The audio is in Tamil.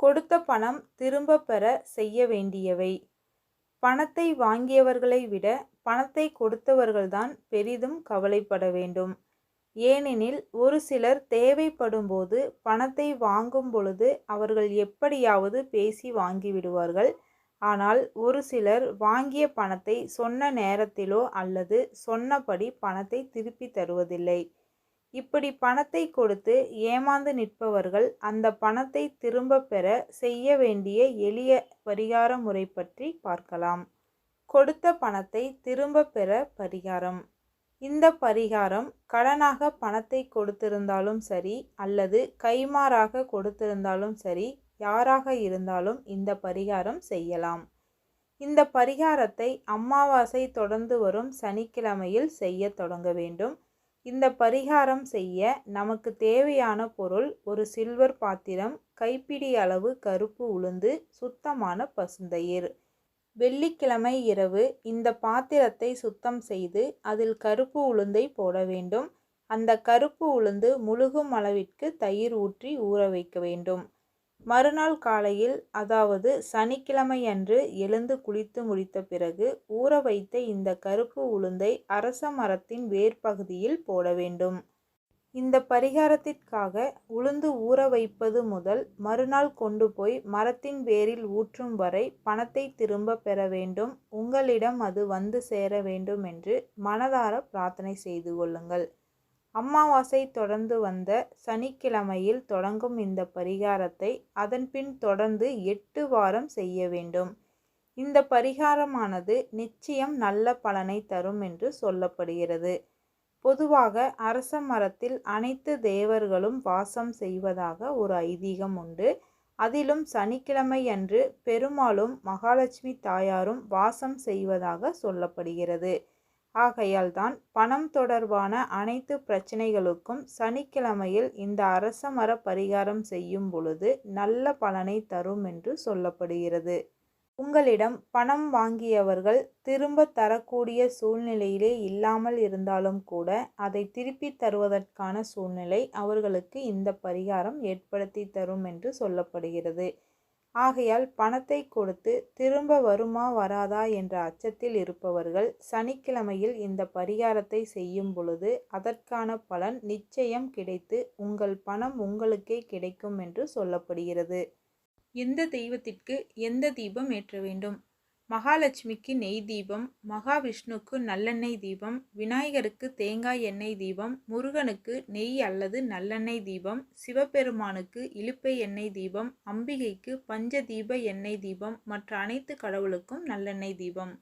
கொடுத்த பணம் திரும்பப் பெற செய்ய வேண்டியவை பணத்தை வாங்கியவர்களை விட பணத்தை கொடுத்தவர்கள்தான் பெரிதும் கவலைப்பட வேண்டும். ஏனெனில் ஒரு சிலர் தேவைப்படும்போது பணத்தை வாங்கும் பொழுது அவர்கள் எப்படியாவது பேசி வாங்கிவிடுவார்கள். ஆனால் ஒரு சிலர் வாங்கிய பணத்தை சொன்ன நேரத்திலோ அல்லது சொன்னபடி பணத்தை திருப்பி தருவதில்லை. இப்படி பணத்தை கொடுத்து ஏமாந்து நிற்பவர்கள் அந்த பணத்தை திரும்பப் பெற செய்ய வேண்டிய எளிய பரிகார முறை பற்றி பார்க்கலாம். கொடுத்த பணத்தை திரும்ப பெற பரிகாரம் இந்த பரிகாரம் கடனாக பணத்தை கொடுத்திருந்தாலும் சரி அல்லது கைமாறாக கொடுத்திருந்தாலும் சரி யாராக இருந்தாலும் இந்த பரிகாரம் செய்யலாம். இந்த பரிகாரத்தை அமாவாசை தொடர்ந்து வரும் சனிக்கிழமையில் செய்யத் தொடங்க வேண்டும். இந்த பரிகாரம் செய்ய நமக்கு தேவையான பொருள் ஒரு சில்வர் பாத்திரம் கைப்பிடி அளவு கருப்பு உளுந்து சுத்தமான பசுந்தயிர். வெள்ளிக்கிழமை இரவு இந்த பாத்திரத்தை சுத்தம் செய்து அதில் கருப்பு உளுந்தை போட வேண்டும். அந்த கருப்பு உளுந்து முழுகும் அளவிற்கு தயிர் ஊற்றி ஊற வைக்க வேண்டும். மறுநாள் காலையில் அதாவது சனிக்கிழமையன்று எழுந்து குளித்து முடித்த பிறகு ஊற வைத்த இந்த கருப்பு உளுந்தை அரச மரத்தின் வேர் பகுதியில் போட வேண்டும். இந்த பரிகாரத்திற்காக உளுந்து ஊற வைப்பது முதல் மறுநாள் கொண்டு போய் மரத்தின் வேரில் ஊற்றும் வரை பணத்தை திரும்பப் பெற வேண்டும். உங்களிடம் அது வந்து சேர வேண்டும் என்று மனதார பிரார்த்தனை செய்து கொள்ளுங்கள். அமாவாசை தொடர்ந்து வந்த சனிக்கிழமையில் தொடங்கும் இந்த பரிகாரத்தை அதன்பின் தொடர்ந்து எட்டு வாரம் செய்ய வேண்டும். இந்த பரிகாரமானது நிச்சயம் நல்ல பலனை தரும் என்று சொல்லப்படுகிறது. பொதுவாக அரச மரத்தில் அனைத்து தேவர்களும் வாசம் செய்வதாக ஒரு ஐதீகம் உண்டு. அதிலும் சனிக்கிழமையன்று பெருமாளும் மகாலட்சுமி தாயாரும் வாசம் செய்வதாக சொல்லப்படுகிறது. ஆகையால் தான் பணம் தொடர்பான அனைத்து பிரச்சனைகளுக்கும் சனிக்கிழமையில் இந்த அரச மர பரிகாரம் செய்யும் பொழுது நல்ல பலனை தரும் என்று சொல்லப்படுகிறது. உங்களிடம் பணம் வாங்கியவர்கள் திரும்ப தரக்கூடிய சூழ்நிலையிலே இல்லாமல் இருந்தாலும் கூட அதை திருப்பித் தருவதற்கான சூழ்நிலை அவர்களுக்கு இந்த பரிகாரம் ஏற்படுத்தி தரும் என்று சொல்லப்படுகிறது. ஆகையால் பணத்தை கொடுத்து திரும்ப வருமா வராதா என்ற அச்சத்தில் இருப்பவர்கள் சனிக்கிழமையில் இந்த பரிகாரத்தை செய்யும் பொழுது அதற்கான பலன் நிச்சயம் கிடைத்து உங்கள் பணம் உங்களுக்கே கிடைக்கும் என்று சொல்லப்படுகிறது. எந்த தெய்வத்திற்கு எந்த தீபம் ஏற்ற வேண்டும்? மகாலட்சுமிக்கு நெய் தீபம் மகாவிஷ்ணுவுக்கு நல்லெண்ணெய் தீபம் விநாயகருக்கு தேங்காய் எண்ணெய் தீபம் முருகனுக்கு நெய் அல்லது நல்லெண்ணெய் தீபம் சிவபெருமானுக்கு இலுப்பை எண்ணெய் தீபம் அம்பிகைக்கு பஞ்ச தீப எண்ணெய் தீபம் மற்ற அனைத்து கடவுளுக்கும் நல்லெண்ணெய் தீபம்.